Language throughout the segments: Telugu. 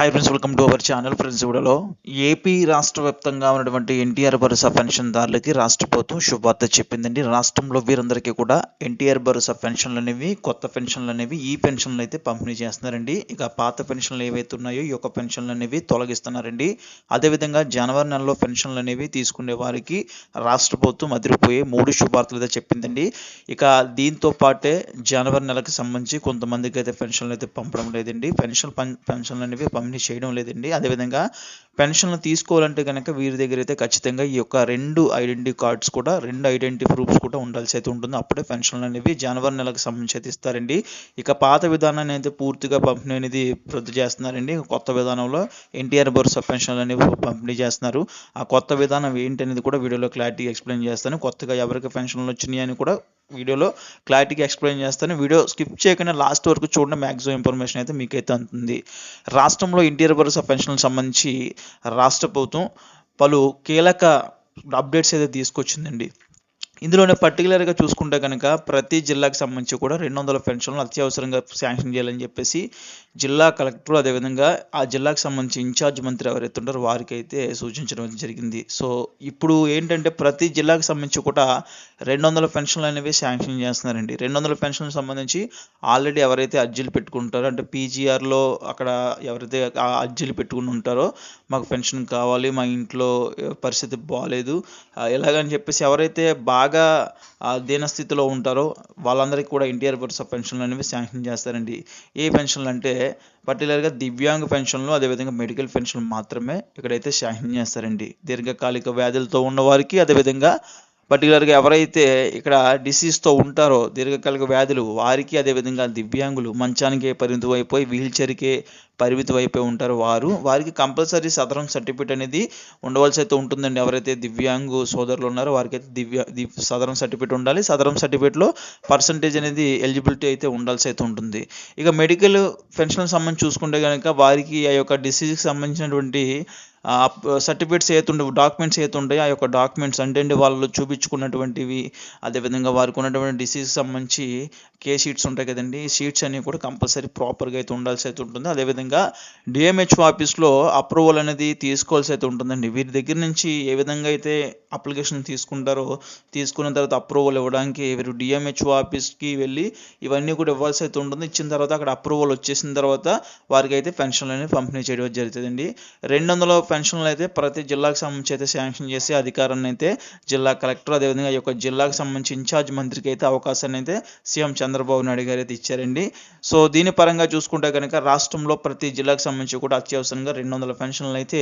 Hi friends welcome to our channel friends ఇవిడలో AP రాష్ట్ర వ్యాప్తంగా ఉన్నటువంటి ఎన్టీఆర్ భరోసా పెన్షన్దారులకి రాష్ట్ర ప్రభుత్వం శుభవార్త చెప్పిందండి. రాష్ట్రంలో వీరందరికీ కూడా ఎన్టీఆర్ భరోసా పెన్షన్లు అనేవి కొత్త పెన్షన్లు అనేవి ఈ పెన్షన్లు అయితే పంపిణీ చేస్తున్నారండి. ఇక పాత పెన్షన్లు ఏవైతే ఉన్నాయో ఈ యొక్క పెన్షన్లు అనేవి తొలగిస్తున్నారండి. అదేవిధంగా జనవరి నెలలో పెన్షన్లు అనేవి తీసుకునే వారికి రాష్ట్ర ప్రభుత్వం అదిరిపోయే మూడు శుభార్తలు అయితే చెప్పిందండి. ఇక దీంతో పాటే జనవరి నెలకు సంబంధించి కొంతమందికి అయితే పెన్షన్లు అయితే పంపడం లేదండి. పెన్షన్ పెన్షన్లు అనేవి పంపిణీ చేయడం లేదండి. అదేవిధంగా పెన్షన్లు తీసుకోవాలంటే కనుక వీరి దగ్గర అయితే ఖచ్చితంగా ఈ యొక్క రెండు ఐడెంటిటీ కార్డ్స్ కూడా రెండు ఐడెంటిటీ ప్రూఫ్స్ కూడా ఉండాల్సి అయితే ఉంటుంది. అప్పుడే పెన్షన్లు అనేవి జనవరి నెలకు సంబంధించి అయితే ఇస్తారండి. ఇక పాత విధానాన్ని అయితే పూర్తిగా పంపిణీ అనేది రద్దు చేస్తున్నారండి. కొత్త విధానంలో ఎన్టీఆర్ భరోసా పెన్షన్లు అనేవి పంపిణీ చేస్తున్నారు. ఆ కొత్త విధానం ఏంటి అనేది కూడా వీడియోలో క్లారిటీ ఎక్స్ప్లెయిన్ చేస్తాను. కొత్తగా ఎవరికి పెన్షన్లు వచ్చినాయి అని కూడా వీడియోలో క్లారిటీగా ఎక్స్ప్లెయిన్ చేస్తాను. వీడియో స్కిప్ చేయకుండా లాస్ట్ వరకు చూడండి. మ్యాక్సిమం ఇన్ఫర్మేషన్ అయితే మీకైతే అందుతుంది రాష్ట్రంలో ఎన్టీఆర్ భరోసా పెన్షన్లకు సంబంధించి రాష్ట్ర ప్రభుత్వం పలు కీలక అప్డేట్స్ అయితే తీసుకొచ్చిందండి. ఇందులోనే పర్టికులర్గా చూసుకుంటే కనుక ప్రతి జిల్లాకు సంబంధించి కూడా రెండు వందల పెన్షన్లు అత్యవసరంగా శాంక్షన్ చేయాలని చెప్పేసి జిల్లా కలెక్టర్ అదేవిధంగా ఆ జిల్లాకు సంబంధించి ఇన్ఛార్జ్ మంత్రి ఎవరైతే ఉంటారో వారికి అయితే సూచించడం జరిగింది. సో ఇప్పుడు ఏంటంటే ప్రతి జిల్లాకు సంబంధించి కూడా రెండు వందల పెన్షన్లు అనేవి శాంక్షన్ చేస్తున్నారండి. రెండు వందల పెన్షన్లకు సంబంధించి ఆల్రెడీ ఎవరైతే అర్జీలు పెట్టుకుంటారో అంటే పీజీఆర్లో అక్కడ ఎవరైతే ఆ అర్జీలు పెట్టుకుని ఉంటారో మాకు పెన్షన్ కావాలి మా ఇంట్లో పరిస్థితి బాగాలేదు ఆ, ఎలాగని చెప్పేసి ఎవరైతే బాగా బాగా దీనస్థితిలో ఉంటారో వాళ్ళందరికీ కూడా ఎన్టీఆర్ భరోసా పెన్షన్లు అనేవి శాంక్షన్ చేస్తారండి. ఏ పెన్షన్లు అంటే పర్టికులర్గా దివ్యాంగ పెన్షన్లు అదేవిధంగా మెడికల్ పెన్షన్లు మాత్రమే ఇక్కడైతే శాంక్షన్ చేస్తారండి. దీర్ఘకాలిక వ్యాధులతో ఉన్న వారికి అదేవిధంగా పర్టికులర్గా ఎవరైతే ఇక్కడ డిసీజ్తో ఉంటారో దీర్ఘకాలిక వ్యాధులు వారికి అదేవిధంగా దివ్యాంగులు మంచానికే పరిమితం అయిపోయి వీల్ చైర్కే పరిమితం అయిపోయి ఉంటారు వారు. వారికి కంపల్సరీ సదరం సర్టిఫికేట్ అనేది ఉండవలసి అయితే ఉంటుందండి. ఎవరైతే దివ్యాంగు సోదరులు ఉన్నారో వారికి అయితే దివ్య సదరం సర్టిఫికేట్ ఉండాలి. సదరం సర్టిఫికేట్లో పర్సంటేజ్ అనేది ఎలిజిబిలిటీ అయితే ఉండాల్సి అయితే ఉంటుంది. ఇక మెడికల్ పెన్షన్ సంబంధించి చూసుకుంటే కనుక వారికి ఆ యొక్క డిసీజ్కి సంబంధించినటువంటి సర్టిఫికేట్స్ ఏదైతే ఉండే డాక్యుమెంట్స్ ఏదైతే ఆ యొక్క డాక్యుమెంట్స్ అంటే అండి వాళ్ళు చూపించుకున్నటువంటివి అదేవిధంగా వారికి ఉన్నటువంటి డిసీజ్ సంబంధించి కే షీట్స్ ఉంటాయి కదండి షీట్స్ అన్ని కూడా కంపల్సరీ ప్రాపర్గా అయితే ఉండాల్సి అయితే ఉంటుంది. అదేవిధంగా డిఎంహెచ్ఓ ఆఫీస్లో అప్రూవల్ అనేది తీసుకోవాల్సి అయితే ఉంటుందండి. వీరి దగ్గర నుంచి ఏ విధంగా అయితే అప్లికేషన్ తీసుకుంటారో తీసుకున్న తర్వాత అప్రూవల్ ఇవ్వడానికి వీరు డిఎంహెచ్ఓ ఆఫీస్కి వెళ్ళి ఇవన్నీ కూడా ఇవ్వాల్సి అయితే ఉంటుంది. ఇచ్చిన తర్వాత అక్కడ అప్రూవల్ వచ్చేసిన తర్వాత వారికి అయితే పెన్షన్లు అనేవి పంపిణీ చేయడం జరుగుతుందండి. రెండు వందల పెన్షన్లు అయితే ప్రతి జిల్లాకు సంబంధించి అయితే శాంక్షన్ చేసే అధికారాన్ని అయితే జిల్లా కలెక్టర్ అదేవిధంగా ఈ యొక్క జిల్లాకు సంబంధించి ఇన్ఛార్జ్ మంత్రికి అయితే అవకాశాన్ని అయితే సీఎం చంద్రబాబు నాయుడు గారు అయితే ఇచ్చారండి. సో దీని పరంగా చూసుకుంటే కనుక రాష్ట్రంలో ప్రతి జిల్లాకు సంబంధించి కూడా అత్యవసరంగా రెండు వందల పెన్షన్లు అయితే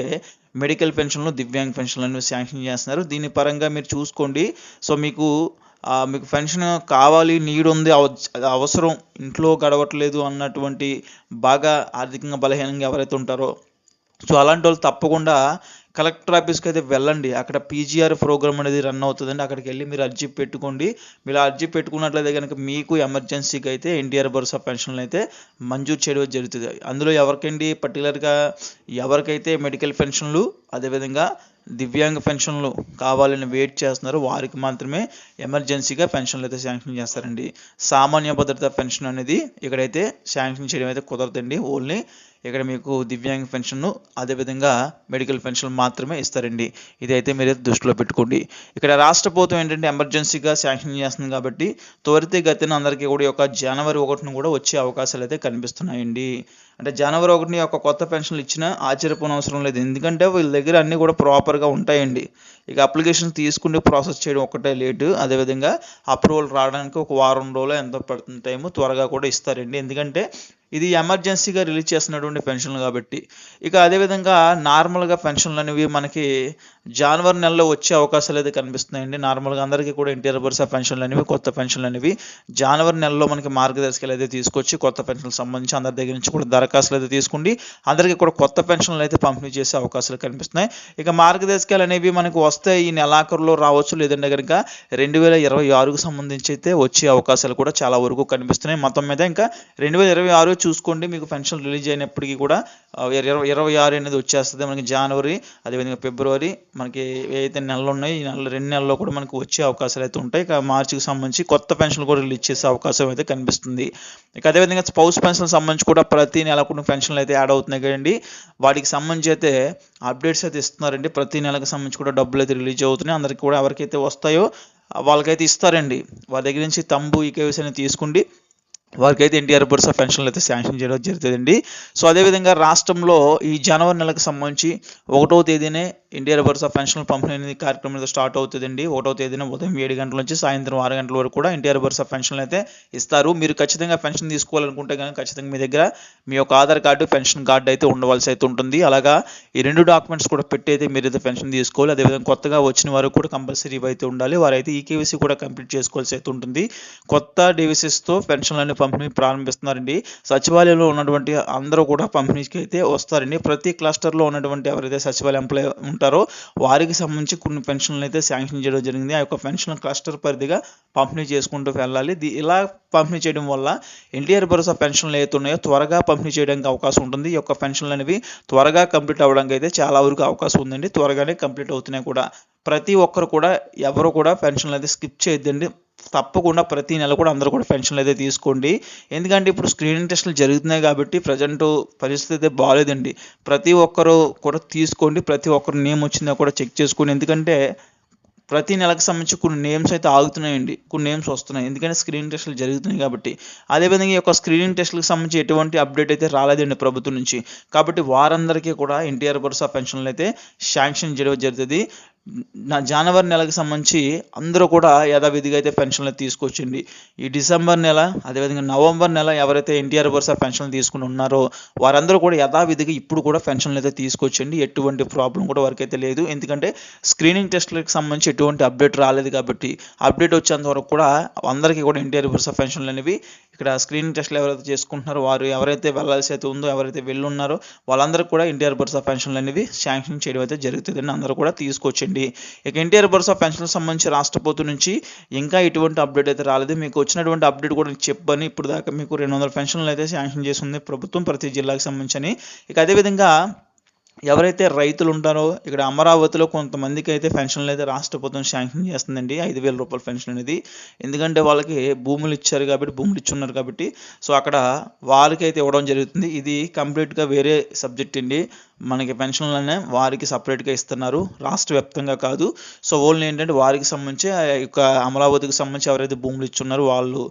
మెడికల్ పెన్షన్లు దివ్యాంగ్ పెన్షన్లు అనేవి శాంక్షన్ చేస్తున్నారు. దీని పరంగా మీరు చూసుకోండి. సో మీకు మీకు పెన్షన్ కావాలి నీడ్ ఉంది అవసరం ఇంట్లో గడవట్లేదు అన్నటువంటి బాగా ఆర్థికంగా బలహీనంగా ఎవరైతే ఉంటారో సో అలాంటి వాళ్ళు తప్పకుండా కలెక్టర్ ఆఫీస్కి అయితే వెళ్ళండి. అక్కడ పీజీఆర్ ప్రోగ్రామ్ అనేది రన్ అవుతుందండి. అక్కడికి వెళ్ళి మీరు అర్జీ పెట్టుకోండి. మీరు అర్జీ పెట్టుకున్నట్లయితే కనుక మీకు ఎమర్జెన్సీకి అయితే ఎన్టీఆర్ భరోసా పెన్షన్లు అయితే మంజూరు చేయడం జరుగుతుంది. అందులో ఎవరికండి పర్టికులర్గా ఎవరికైతే మెడికల్ పెన్షన్లు అదేవిధంగా దివ్యాంగ పెన్షన్లు కావాలని వెయిట్ చేస్తున్నారు. వారికి మాత్రమే ఎమర్జెన్సీగా పెన్షన్లు అయితే శాంక్షన్ చేస్తారండి. సామాన్య భద్రత పెన్షన్ అనేది ఇక్కడైతే శాంక్షన్ చేయడం అయితే కుదరదండి. ఓన్లీ ఇక్కడ మీకు దివ్యాంగ పెన్షన్ను అదేవిధంగా మెడికల్ పెన్షన్ మాత్రమే ఇస్తారండి. ఇదైతే మీరు దృష్టిలో పెట్టుకోండి. ఇక్కడ రాష్ట్ర ప్రభుత్వం ఏంటంటే ఎమర్జెన్సీగా శాంక్షన్ చేస్తుంది కాబట్టి త్వరితగతిన అందరికీ కూడా ఒక యొక్క జనవరి ఒకటిన కూడా వచ్చే అవకాశాలు అయితే కనిపిస్తున్నాయండి. అంటే జనవరి ఒకటిని ఒక కొత్త పెన్షన్లు ఇచ్చినా ఆశ్చర్యపోనవసరం లేదు. ఎందుకంటే వీళ్ళ దగ్గర అన్నీ కూడా ప్రాపర్గా ఉంటాయండి. ఇక అప్లికేషన్ తీసుకుని ప్రాసెస్ చేయడం ఒకటే లేటు అదేవిధంగా అప్రూవల్ రావడానికి ఒక వారం రోజులు ఎంత పడుతుంది టైము త్వరగా కూడా ఇస్తారండి. ఎందుకంటే ఇది ఎమర్జెన్సీగా రిలీజ్ చేస్తున్నటువంటి పెన్షన్లు కాబట్టి. ఇక అదేవిధంగా నార్మల్గా పెన్షన్లు అనేవి మనకి జనవరి నెలలో వచ్చే అవకాశాలు అయితే కనిపిస్తున్నాయండి. నార్మల్గా అందరికీ కూడా ఎన్టీఆర్ భరోసా పెన్షన్లు అనేవి కొత్త పెన్షన్లు అనేవి జనవరి నెలలో మనకి మార్గదర్శకాలు అయితే తీసుకొచ్చి కొత్త పెన్షన్లకు సంబంధించి అందరి దగ్గర నుంచి కూడా దరఖాస్తులు అయితే తీసుకుండి అందరికీ కూడా కొత్త పెన్షన్లు అయితే పంపిణీ చేసే అవకాశాలు కనిపిస్తున్నాయి. ఇక మార్గదర్శకాలు అనేవి మనకు వస్తే ఈ నెలాఖరులో రావచ్చు లేదంటే కనుక రెండు వేల ఇరవై ఆరుకు సంబంధించి అయితే వచ్చే అవకాశాలు కూడా చాలా వరకు కనిపిస్తున్నాయి. మొత్తం మీద ఇంకా రెండు వేల ఇరవై ఆరు చూసుకోండి. మీకు పెన్షన్ రిలీజ్ అయినప్పటికీ కూడా ఇరవై ఇరవై ఆరు అనేది వచ్చేస్తుంది మనకి జనవరి అదేవిధంగా ఫిబ్రవరి మనకి ఏదైతే నెలలు ఉన్నాయో ఈ నెల రెండు నెలల్లో కూడా మనకు వచ్చే అవకాశాలు అయితే ఉంటాయి. ఇక మార్చికి సంబంధించి కొత్త పెన్షన్లు కూడా రిలీజ్ చేసే అవకాశం అయితే కనిపిస్తుంది. ఇక అదేవిధంగా స్పౌస్ పెన్షన్ సంబంధించి కూడా ప్రతి నెల కూడా పెన్షన్లు అయితే యాడ్ అవుతున్నాయి కదండి. వాటికి సంబంధించి అయితే అప్డేట్స్ అయితే ఇస్తున్నారండి. ప్రతి నెలకు సంబంధించి కూడా డబ్బులు అయితే రిలీజ్ అవుతున్నాయి. అందరికి కూడా ఎవరికైతే వస్తాయో వాళ్ళకైతే ఇస్తారండి. వాళ్ళ దగ్గర నుంచి తంబు ఈ కేవీసీ అనేది వారికి వారికైతే ఎన్టీఆర్ భరోసా పెన్షన్లు అయితే శాంక్షన్ చేయడం జరుగుతుందండి. సో అదేవిధంగా రాష్ట్రంలో ఈ జనవరి నెలకు సంబంధించి ఒకటో తేదీనే ఇండియా రివర్స్ ఆఫ్ పెన్షనల్ పంపిణీ అనేది కార్యక్రమం అయితే స్టార్ట్ అవుతుందండి. ఒకటో తేదీన ఉదయం ఏడు గంటల నుంచి సాయంత్రం ఆరు గంటల వరకు కూడా ఇండియా రివర్స్ ఆఫ్ పెన్షన్లు అయితే ఇస్తారు. మీరు ఖచ్చితంగా పెన్షన్ తీసుకోవాలనుకుంటే కనుక ఖచ్చితంగా మీ దగ్గర మీ యొక్క ఆధార్ కార్డు పెన్షన్ కార్డు అయితే ఉండవలసి అయితే ఉంటుంది. అలాగా ఈ రెండు డాక్యుమెంట్స్ కూడా పెట్టి అయితే మీరు అయితే పెన్షన్ తీసుకోవాలి. అదేవిధంగా కొత్తగా వచ్చిన వారు కూడా కంపల్సరీ అయితే ఉండాలి. వారైతే ఈ కేవీసీ కూడా కంప్లీట్ చేసుకోవాల్సి అయితే ఉంటుంది. కొత్త డివిసెస్తో పెన్షన్లను పంపిణీ ప్రారంభిస్తున్నారండి. సచివాలయంలో ఉన్నటువంటి అందరూ కూడా పంపిణీకి అయితే వస్తారండి. ప్రతి క్లస్టర్లో ఉన్నటువంటి ఎవరైతే సచివాలయ ఎంప్లాయ్ ఉంటారో వారికి సంబంధించి కొన్ని పెన్షన్లు అయితే శాంక్షన్ చేయడం జరిగింది. ఆ యొక్క పెన్షన్ క్లస్టర్ పరిధిగా పంపిణీ చేసుకుంటూ వెళ్ళాలి. ఇలా పంపిణీ చేయడం వల్ల ఎన్టీఆర్ భరోసా పెన్షన్లు ఏవైతే ఉన్నాయో త్వరగా పంపిణీ చేయడానికి అవకాశం ఉంటుంది. ఈ యొక్క పెన్షన్లు అనేవి త్వరగా కంప్లీట్ అవ్వడానికి అయితే చాలా వరకు అవకాశం ఉందండి. త్వరగానే కంప్లీట్ అవుతున్నాయి కూడా. ప్రతి ఒక్కరు కూడా ఎవరు కూడా పెన్షన్లు అయితే స్కిప్ చేయొద్దండి. తప్పకుండా ప్రతి నెల కూడా అందరూ కూడా పెన్షన్లు అయితే తీసుకోండి. ఎందుకంటే ఇప్పుడు స్క్రీనింగ్ టెస్టులు జరుగుతున్నాయి కాబట్టి ప్రజెంట్ పరిస్థితి అయితే బాగాలేదండి ప్రతి ఒక్కరు కూడా తీసుకోండి. ప్రతి ఒక్కరు నేమ్ వచ్చిందా కూడా చెక్ చేసుకోండి. ఎందుకంటే ప్రతి నెలకు సంబంధించి కొన్ని నేమ్స్ అయితే ఆగుతున్నాయండి. కొన్ని నేమ్స్ వస్తున్నాయి. ఎందుకంటే స్క్రీనింగ్ టెస్టులు జరుగుతున్నాయి కాబట్టి. అదేవిధంగా ఈ యొక్క స్క్రీనింగ్ టెస్టులకు సంబంధించి ఎటువంటి అప్డేట్ అయితే రాలేదండి ప్రభుత్వం నుంచి. కాబట్టి వారందరికీ కూడా ఎన్టీఆర్ భరోసా పెన్షన్లు అయితే శాంక్షన్ చేయడం జరుగుతుంది. నా జనవరి నెలకు సంబంధించి అందరూ కూడా యథావిధిగా అయితే పెన్షన్లు తీసుకొచ్చింది. ఈ డిసెంబర్ నెల అదేవిధంగా నవంబర్ నెల ఎవరైతే ఎన్టీఆర్ వరుస పెన్షన్లు తీసుకుని ఉన్నారో వారందరూ కూడా యథావిధిగా ఇప్పుడు కూడా పెన్షన్లు అయితే తీసుకొచ్చండి ఎటువంటి ప్రాబ్లం కూడా వరకు అయితే లేదు. ఎందుకంటే స్క్రీనింగ్ టెస్ట్లకు సంబంధించి ఎటువంటి అప్డేట్ రాలేదు కాబట్టి అప్డేట్ వచ్చేంత వరకు కూడా అందరికీ కూడా ఎన్టీఆర్ వరుస పెన్షన్లు అనేవి ఇక్కడ స్క్రీనింగ్ టెస్ట్లు ఎవరైతే చేసుకుంటున్నారో వారు ఎవరైతే వెళ్ళాల్సి అయితే ఉందో ఎవరైతే వెళ్ళున్నారో వాళ్ళందరూ కూడా ఎన్టీఆర్ భరోసా పెన్షన్లు అనేవి శాంక్షన్ చేయడం అయితే జరుగుతుందని అందరూ కూడా తీసుకొచ్చండి. ఇక ఎన్టీఆర్ భరోసా పెన్షన్లకు సంబంధించి రాష్ట్ర ప్రభుత్వం నుంచి ఇంకా ఎటువంటి అప్డేట్ అయితే రాలేదు. మీకు వచ్చినటువంటి అప్డేట్ కూడా చెప్పని ఇప్పుడు దాకా మీకు రెండు వందల పెన్షన్లు అయితే శాంక్షన్ చేసి ఉంది ప్రభుత్వం ప్రతి జిల్లాకు సంబంధించి ఇక అదేవిధంగా ఎవరైతే రైతులు ఉంటారో ఇక్కడ అమరావతిలో కొంతమందికి అయితే పెన్షన్లు అయితే రాష్ట్ర ప్రభుత్వం శాంక్షన్ చేస్తుందండి. ఐదు వేల రూపాయల పెన్షన్ అనేది. ఎందుకంటే వాళ్ళకి భూములు ఇచ్చారు కాబట్టి భూములు ఇచ్చున్నారు కాబట్టి సో అక్కడ వాళ్ళకి అయితే ఇవ్వడం జరుగుతుంది. ఇది కంప్లీట్గా వేరే సబ్జెక్ట్ అండి. మనకి పెన్షన్లనే వారికి సపరేట్గా ఇస్తున్నారు. రాష్ట్ర వ్యాప్తంగా కాదు. సో ఓన్లీ ఏంటంటే వారికి సంబంధించి యొక్క అమరావతికి సంబంధించి ఎవరైతే భూములు ఇచ్చున్నారో వాళ్ళు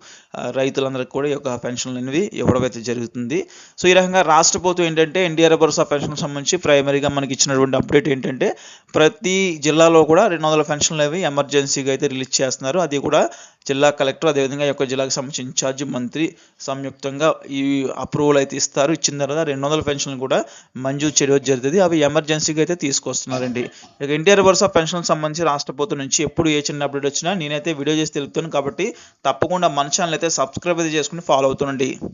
రైతులందరికీ కూడా ఈ యొక్క పెన్షన్లు అనేవి ఇవ్వడం అయితే జరుగుతుంది. సో ఈ రకంగా రాష్ట్ర ప్రభుత్వం ఏంటంటే ఎన్డీఆర్ భరోసా పెన్షన్ సంబంధించి ప్రైమరీగా మనకి ఇచ్చినటువంటి అప్డేట్ ఏంటంటే ప్రతి జిల్లాలో కూడా రెండు వందల పెన్షన్లు అవి ఎమర్జెన్సీగా అయితే రిలీజ్ చేస్తున్నారు. అది కూడా జిల్లా కలెక్టర్ అదేవిధంగా యొక్క జిల్లాకు సంబంధించి ఇన్ఛార్జ్ మంత్రి సంయుక్తంగా ఈ అప్రూవల్ అయితే ఇస్తారు. ఇచ్చిన తర్వాత రెండు వందల పెన్షన్లు కూడా మంజూరు చేయడం జరుగుతుంది. అవి ఎమర్జెన్సీగా అయితే తీసుకొస్తున్నారండి. ఇక ఎన్టీఆర్ వరుస పెన్షన్ సంబంధించి రాష్ట్ర ప్రభుత్వం నుంచి ఎప్పుడు ఏ చిన్న అప్డేట్ వచ్చినా నేనైతే వీడియో చేసి తెలుపుతాను కాబట్టి తప్పకుండా మన ఛానల్ అయితే సబ్స్క్రైబ్ అయితే చేసుకుని ఫాలో అవుతుండండి.